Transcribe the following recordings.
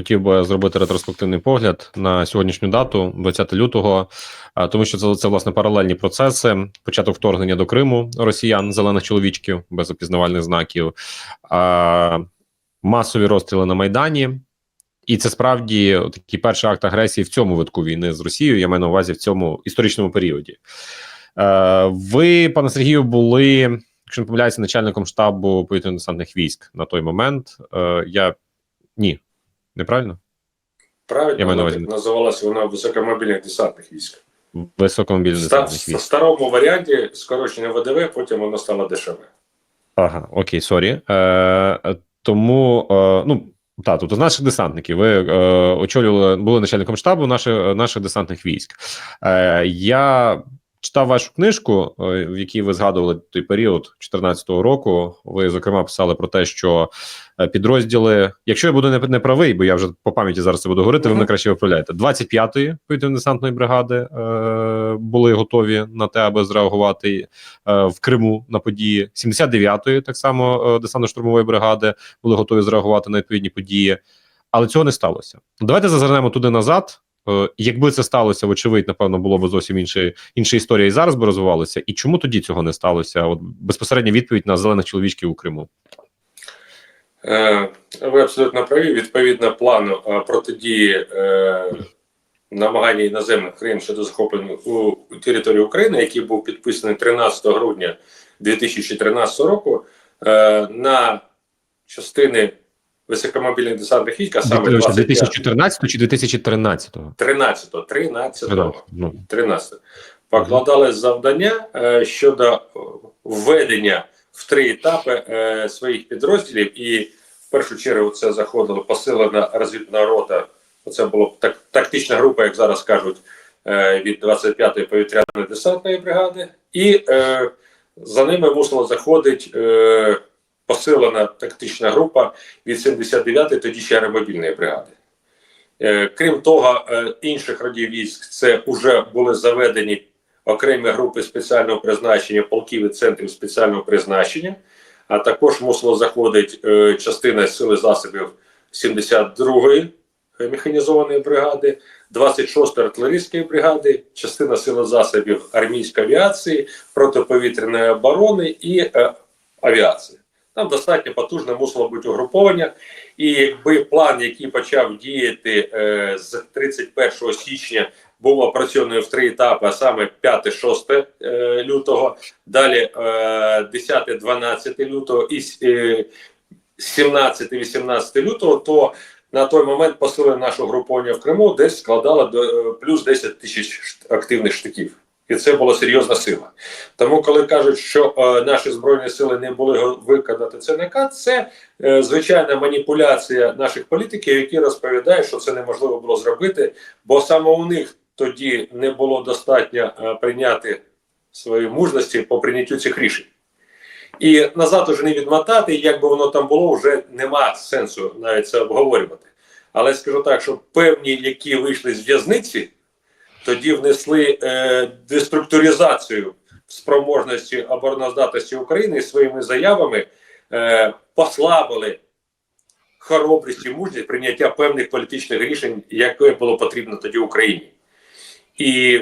хотів би зробити ретроспективний погляд на сьогоднішню дату, 20 лютого, тому що це, це власне паралельні процеси. Початок вторгнення до Криму росіян, зелених чоловічків без опізнавальних знаків, масові розстріли на Майдані. І це справді такий перший акт агресії в цьому витку війни з Росією. Я маю на увазі в цьому історичному періоді. Ви, пане Сергію, були, якщо не помиляюся, начальником штабу повітряно-десантних військ на той момент. Е, я ні, неправильно? Правильно, вона так називалася вона високомобільних десантних військ. Високомобільних десантних в старому варіанті скорочення ВДВ, потім воно стало дешеве. Ага, окей, сорі. Е, е, тому, е, ну. Так, тобто з наших десантників ви е, очолювали, були начальником штабу наших, наших десантних військ. Е, я читав вашу книжку, е, в якій ви згадували той період 2014 року. Ви, зокрема, писали про те, що е, підрозділи, якщо я буду не, правий, бо я вже по пам'яті зараз це буду говорити, ви Мгм. мене краще виправляєте. 25-ї повітряно-десантної бригади е, були готові на те, аби зреагувати е, в Криму на події. 79-ї, так само е, десантно-штурмової бригади, були готові зреагувати на відповідні події, але цього не сталося. Давайте зазирнемо туди назад. Е, Якби це сталося, вочевидь, напевно, було б зовсім інша, інша історія і зараз би розвивалося. І чому тоді цього не сталося? От безпосередня відповідь на зелених чоловічків у Криму. Е, ви абсолютно праві. Відповідно плану е, протидії намагання іноземних країн щодо захоплення у, території України, який був підписаний 13 грудня 2013 року, на частини високомобільних десантних військ, а саме 25 2014 чи 2013? 13 13 Ну, 13 покладали завдання е, щодо е, введення в три етапи е, своїх підрозділів, і в першу чергу це заходила посилена розвідна рота. Це була так, тактична група, як зараз кажуть, від 25-ї повітряної десантної бригади, і е, за ними мусила заходити е, посилена тактична група від 79-ї тоді ще аеромобільної бригади. Е, Крім того, е, інших родів військ це вже були заведені окремі групи спеціального призначення, полків і центрів спеціального призначення, а також мусила заходити е, частина сили засобів 72-ї механізованої бригади, 26-ї артилерійської бригади, частина сили засобів армійської авіації, протиповітряної оборони і авіації. Там достатньо потужне мусило бути угруповання. І якби план, який почав діяти е, з 31 січня, був опрацьований в три етапи, а саме 5-6 е, лютого, далі е, 10-12 лютого і е, 17-18 лютого, то на той момент посилення нашого груповання в Криму десь складало до е, плюс 10 тисяч активних штиків. І це була серйозна сила. Тому, коли кажуть, що е, наші збройні сили не були виконати наказ, це е, звичайна маніпуляція наших політиків, які розповідають, що це неможливо було зробити, бо саме у них тоді не було достатньо е, прийняти свої мужності по прийняттю цих рішень. І назад уже не відмотати, як би воно там було, вже нема сенсу навіть це обговорювати. Але скажу так, що певні, які вийшли з в'язниці, тоді внесли е, деструктуризацію спроможності обороноздатності України і своїми заявами е, послабили хоробрість і мужність прийняття певних політичних рішень, яке було потрібно тоді Україні. І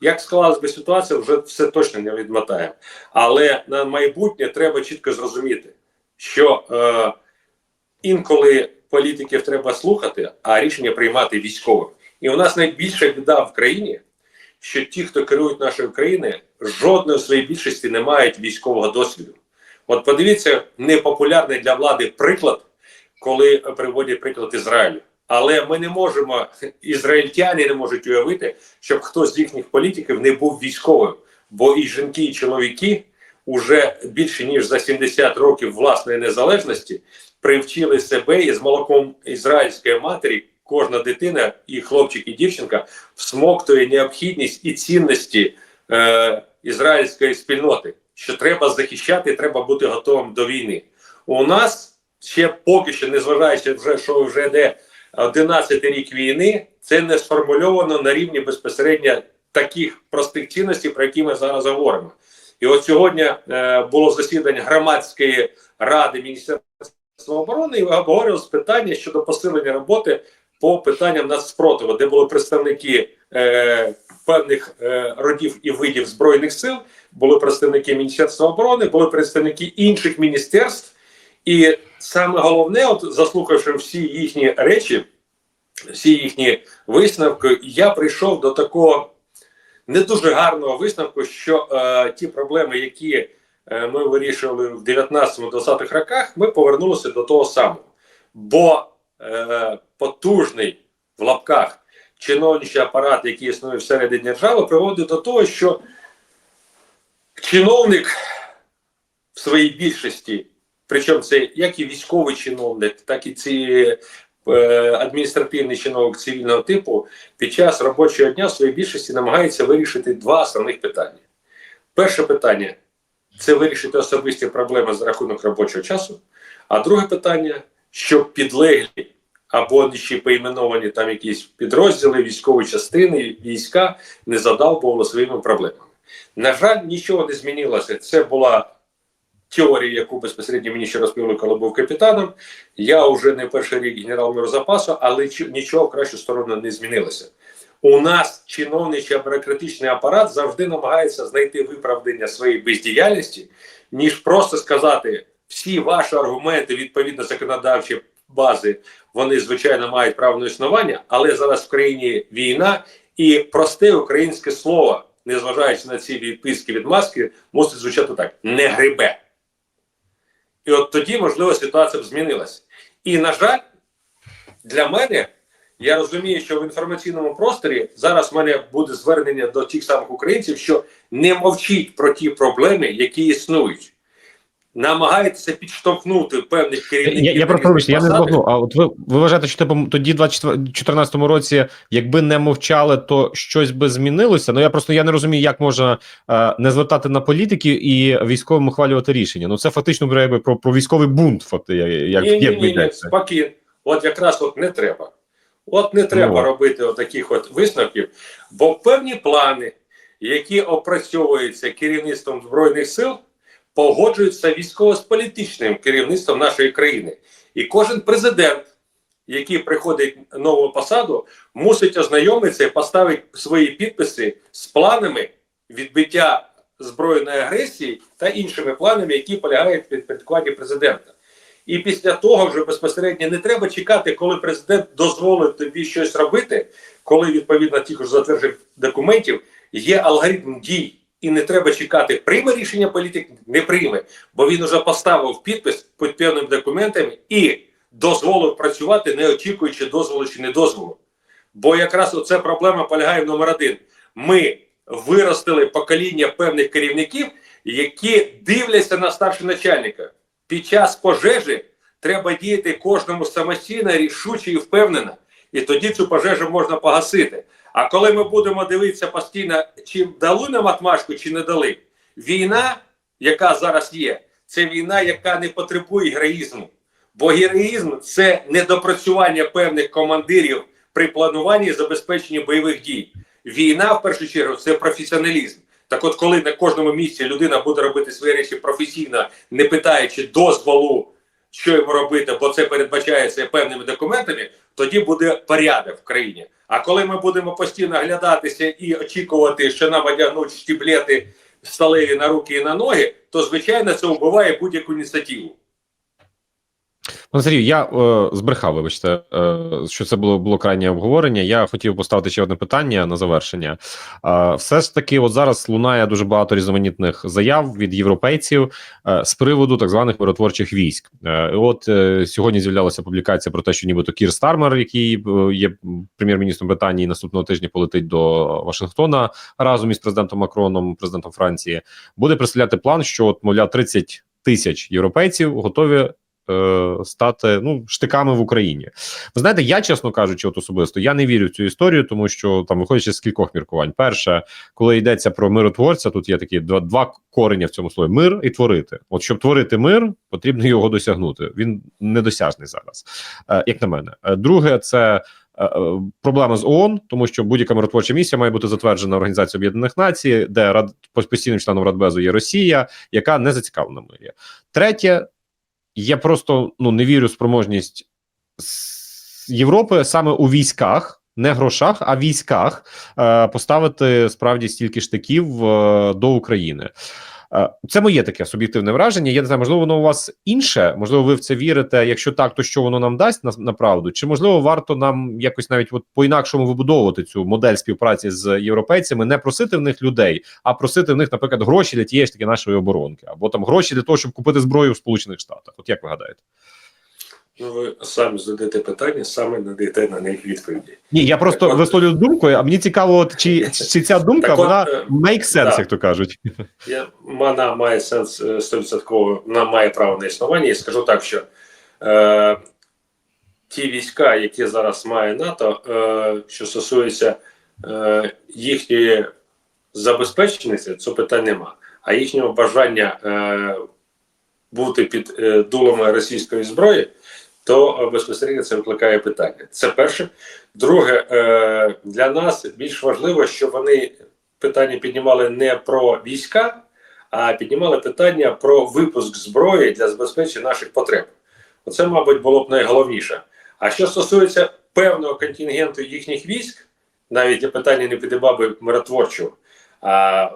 як склалась би ситуація, вже все точно не відмотаємо. Але на майбутнє треба чітко зрозуміти, що е, інколи політиків треба слухати, а рішення приймати військовим. І у нас найбільша біда в країні, що ті, хто керують нашою країною, жодної в своїй більшості не мають військового досвіду. От подивіться, непопулярний для влади приклад, коли приводять приклад Ізраїлю. Але ми не можемо, ізраїльтяни не можуть уявити, щоб хтось з їхніх політиків не був військовим. Бо і жінки, і чоловіки уже більше ніж за 70 років власної незалежності привчили себе і з молоком ізраїльської матері кожна дитина, і хлопчик, і дівчинка всмоктує необхідність і цінності е, ізраїльської спільноти, що треба захищати, треба бути готовим до війни. У нас ще поки що, незважаючи вже, що вже йде 11 рік війни, це не сформульовано на рівні безпосередньо таких простих цінностей, про які ми зараз говоримо. І от сьогодні е, було засідання громадської ради Міністерства оборони і обговорювалось питання щодо посилення роботи по питанням нацспротиву, де були представники е, певних е, родів і видів збройних сил, були представники Міністерства оборони, були представники інших міністерств. І саме головне, от заслухавши всі їхні речі, всі їхні висновки, я прийшов до такого не дуже гарного висновку, що е, ті проблеми, які е, ми вирішували в 19-20-х роках, ми повернулися до того самого. Бо е, потужний в лапках чиновничий апарат, який існує всередині держави, приводить до того, що чиновник в своїй більшості, причому це як і військовий чиновник, так і ці е, адміністративний чиновник цивільного типу, під час робочого дня в своїй більшості намагається вирішити два основних питання. Перше питання це вирішити особисті проблеми за рахунок робочого часу. А друге питання, щоб підлеглі або ще поіменовані там якісь підрозділи, військові частини, війська не задовбували своїми проблемами. На жаль, нічого не змінилося. Це була теорія, яку безпосередньо мені ще розповіли, коли був капітаном. Я вже не перший рік генерал миру запасу, але нічого в кращу сторону не змінилося. У нас чиновничий бюрократичний апарат завжди намагається знайти виправдання своєї бездіяльності, ніж просто сказати, всі ваші аргументи відповідно законодавчої бази, вони звичайно мають право на існування, але зараз в країні війна і просте українське слово, незважаючи на ці відписки від маски, мусить звучати так: не грибе. І от тоді, можливо, ситуація б змінилася. І, на жаль, для мене, я розумію, що в інформаційному просторі зараз в мене буде звернення до тих самих українців, що не мовчіть про ті проблеми, які існують. Намагайтеся підштовхнути певних керівників. Я, я просто вибачте, я не збагну. А от ви, ви вважаєте, що типу тоді, в 2014 році, якби не мовчали, то щось би змінилося? Ну я просто я не розумію, як можна е, не звертати на політиків і військовим ухвалювати рішення. Ну це фактично говорить, якби про, про військовий бунт. Факти, як, ні, ні, як ні, ні, йдеться. спокійно. От якраз от не треба. От не треба Ну. робити таких от висновків, бо певні плани, які опрацьовуються керівництвом Збройних сил, погоджуються військово-політичним керівництвом нашої країни. І кожен президент, який приходить на нову посаду, мусить ознайомитися і поставити свої підписи з планами відбиття збройної агресії та іншими планами, які полягають в підпорядкуванні президента. І після того вже безпосередньо не треба чекати, коли президент дозволить тобі щось робити, коли відповідно тих ж затверджених документів є алгоритм дій, і не треба чекати, прийме рішення політик, не прийме, бо він вже поставив підпис під певними документами і дозволив працювати, не очікуючи дозволу чи не дозволу. Бо якраз оце проблема полягає в номер один. Ми виростили покоління певних керівників, які дивляться на старшого начальника. Під час пожежі треба діяти кожному самостійно, рішуче і впевнено. І тоді цю пожежу можна погасити. А коли ми будемо дивитися постійно, чи дали нам отмашку, чи не дали, війна, яка зараз є, це війна, яка не потребує героїзму. Бо героїзм це недопрацювання певних командирів при плануванні і забезпеченні бойових дій. Війна, в першу чергу, це професіоналізм. Так от, коли на кожному місці людина буде робити свої речі професійно, не питаючи дозволу, що йому робити, бо це передбачається певними документами, тоді буде порядок в країні. А коли ми будемо постійно глядатися і очікувати, що нам одягнуть штіблети сталеві на руки і на ноги, то звичайно це вбиває будь-яку ініціативу. Ну, Сергій, я е, збрехав, вибачте, е, що це було було крайнє обговорення. Я хотів поставити ще одне питання на завершення. Е, все ж таки, от зараз лунає дуже багато різноманітних заяв від європейців е, з приводу так званих миротворчих військ. Е, от е, сьогодні з'являлася публікація про те, що нібито Кір Стармер, який е, є прем'єр-міністром Британії, наступного тижня полетить до Вашингтона разом із президентом Макроном, президентом Франції, буде представляти план, що от мовляв 30 тисяч європейців готові е, стати ну штиками в Україні. Ви знаєте, я чесно кажучи, от особисто я не вірю в цю історію, тому що там виходячи з кількох міркувань. Перше, коли йдеться про миротворця, тут є такі два, два корення в цьому слові: мир і творити. От щоб творити мир, потрібно його досягнути. Він недосяжний зараз, е, як на мене. Е, Друге, це. Проблема з ООН, тому що будь-яка миротворча місія має бути затверджена Організацією Об'єднаних Націй, де рад постійним членом Радбезу є Росія, яка не зацікавлена мирі. Третє я просто ну не вірю спроможність Європи саме у військах. Не грошах, а військах е, поставити справді стільки штиків е, до України. Е, Це моє таке суб'єктивне враження. Я не знаю, можливо, воно у вас інше. Можливо, ви в це вірите. Якщо так, то що воно нам дасть на, на правду? Чи можливо варто нам якось навіть от по-інакшому вибудовувати цю модель співпраці з європейцями, не просити в них людей, а просити в них, наприклад, гроші для тієї ж таки нашої оборонки, або там гроші для того, щоб купити зброю в Сполучених Штатах? От як ви гадаєте? Ну, ви самі задаєте питання, саме надаєте на них відповіді. Ні, я просто Так, висловлюю думку, а мені цікаво, от, чи, чи ця думка Так вона е, make sense, да. як то кажуть. Я, вона має сенс е, 100%, вона має право на існування. І скажу так, що е, ті війська, які зараз має НАТО, е, що стосується е, їхньої забезпеченості, це питань нема. А їхнього бажання е, бути під е, дулами російської зброї, то е, безпосередньо це викликає питання. Це перше. Друге, е, для нас більш важливо, що вони питання піднімали не про війська, а піднімали питання про випуск зброї для забезпечення наших потреб. Оце, мабуть, було б найголовніше. А що стосується певного контингенту їхніх військ, навіть питання не підіймав би миротворчого, а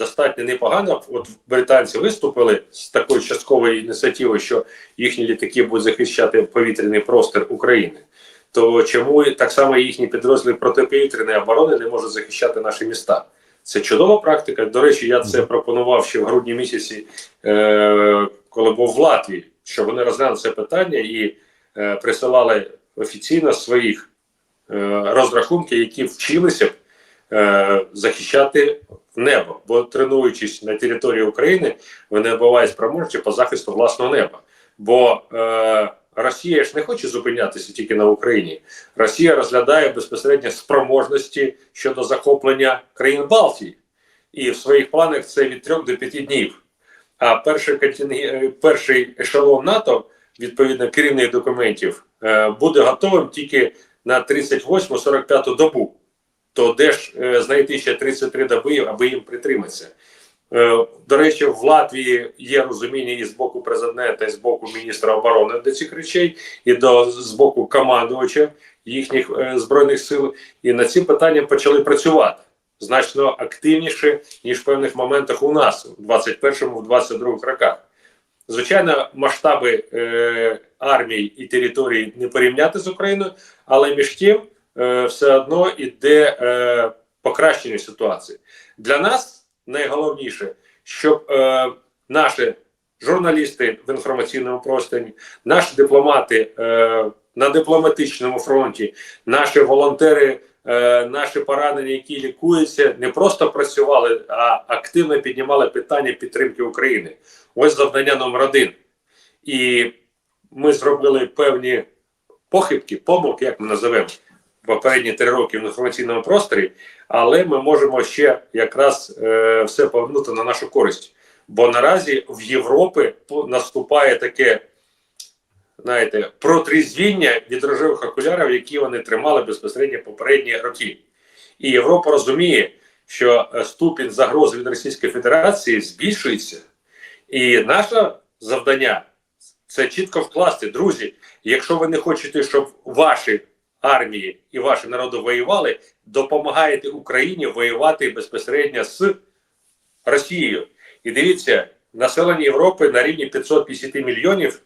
достатньо непогано. От британці виступили з такою частковою ініціативою, що їхні літаки будуть захищати повітряний простір України. То чому так само їхні підрозділи протиповітряної оборони не можуть захищати наші міста? Це чудова практика. До речі, я це пропонував ще в грудні місяці, е, коли був в Латвії, що вони розглянули це питання і е, присилали офіційно своїх е, розрахунки, які вчилися б е, захищати небо. Бо тренуючись на території України, вони набувають спроможності по захисту власного неба. Бо е, Росія ж не хоче зупинятися тільки на Україні. Росія розглядає безпосередньо спроможності щодо захоплення країн Балтії, і в своїх планах це від 3 до 5 днів. А перший континг... перший ешелон НАТО, відповідно керівних документів, е, буде готовим тільки на 38-45 добу. То де ж е, знайти ще 33 доби, аби їм притриматися? Е, До речі, в Латвії є розуміння і з боку президента, і з боку міністра оборони до цих речей, і до з боку командувача їхніх е, збройних сил. І над цим питанням почали працювати значно активніше ніж в певних моментах у нас у 21-му, в 22-х роках. Звичайно, масштаби е, армій і територій не порівняти з Україною, але між тим все одно іде е, покращення ситуації. Для нас найголовніше, щоб е, наші журналісти в інформаційному просторі, наші дипломати е, на дипломатичному фронті, наші волонтери, е, наші поранені, які лікуються, не просто працювали, а активно піднімали питання підтримки України. Ось завдання номер один. І ми зробили певні похибки, помилки, як ми називаємо, попередні три роки в інформаційному просторі, але ми можемо ще якраз е, все повернути на нашу користь. Бо наразі в Європі наступає таке, знаєте, протрізвіння від рожевих окулярів, які вони тримали безпосередньо попередні роки. І Європа розуміє, що е, ступінь загрози від Російської Федерації збільшується. І наше завдання це чітко вкласти, друзі. Якщо ви не хочете, щоб ваші армії і ваші народи воювали, допомагаєте Україні воювати безпосередньо з Росією. І дивіться, населення Європи на рівні 550 мільйонів,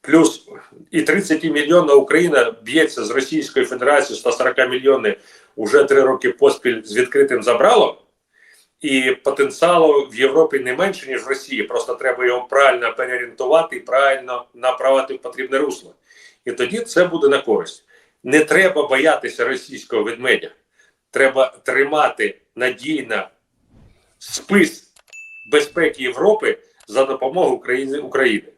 плюс і 30 мільйонна Україна б'ється з Російською Федерацією 140 мільйонів уже три роки поспіль з відкритим забралом. І потенціалу в Європі не менше, ніж в Росії. Просто треба його правильно переорієнтувати і правильно направити в потрібне русло. І тоді це буде на користь. Не треба боятися російського ведмедя. Треба тримати надійно спис безпеки Європи за допомогою України. України.